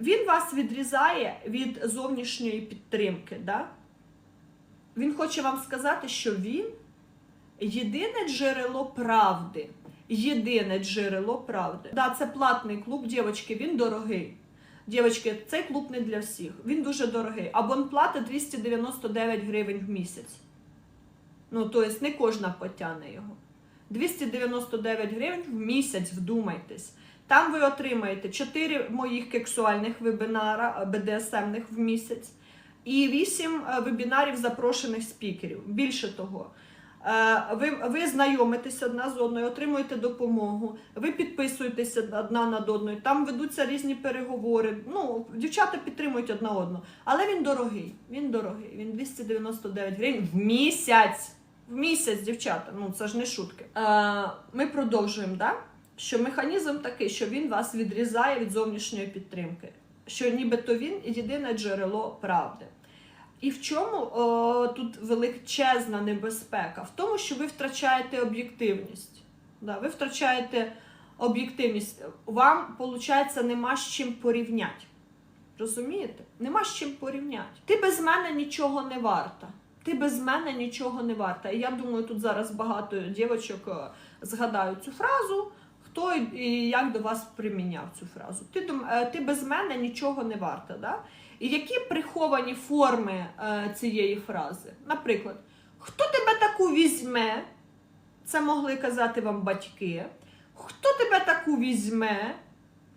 Він вас відрізає від зовнішньої підтримки. Да? Він хоче вам сказати, що він єдине джерело правди. Єдине джерело правди. Да, це платний клуб, дівчатки, він дорогий. Дівчатки, цей клуб не для всіх. Він дуже дорогий. Абонплата 299 гривень в місяць. Ну, тобто не кожна потягне його. 299 гривень в місяць, вдумайтесь. Там ви отримаєте 4 моїх кексуальних вебінара БДСМних в місяць і 8 вебінарів запрошених спікерів. Більше того, е, ви, ви знайомитесь одна з одною, отримуєте допомогу, ви підписуєтеся одна над одною, там ведуться різні переговори. Ну, дівчата підтримують одна одну. Але він дорогий. Він дорогий. Він 299 гривень в місяць. В місяць, дівчата, ну це ж не шутки. Е, ми продовжуємо, да? що механізм такий, що він вас відрізає від зовнішньої підтримки, що нібито він єдине джерело правди. І в чому о, тут величезна небезпека? В тому, що ви втрачаєте об'єктивність. Да, ви втрачаєте об'єктивність. Вам, виходить, нема з чим порівняти. Розумієте? Нема з чим порівняти. Ти без мене нічого не варта. Ти без мене нічого не варта. І я думаю, тут зараз багато дівчаток е, згадають цю фразу. Хто і- і як до вас приміняв цю фразу? Ти, е, ти без мене нічого не варта. Да? І які приховані форми е, цієї фрази? Наприклад, хто тебе таку візьме? Це могли казати вам батьки. Хто тебе таку візьме?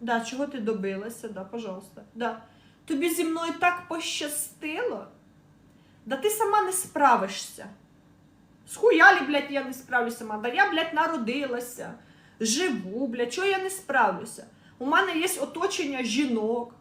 Да, чого ти добилася? Да, пожалуйста. Да. Тобі зі мною так пощастило? Да ти сама не справишся. Схуялі, блядь, я не справлюся сама. Да я, блядь, народилася, живу, блядь, чого я не справлюся? У мене є оточення жінок,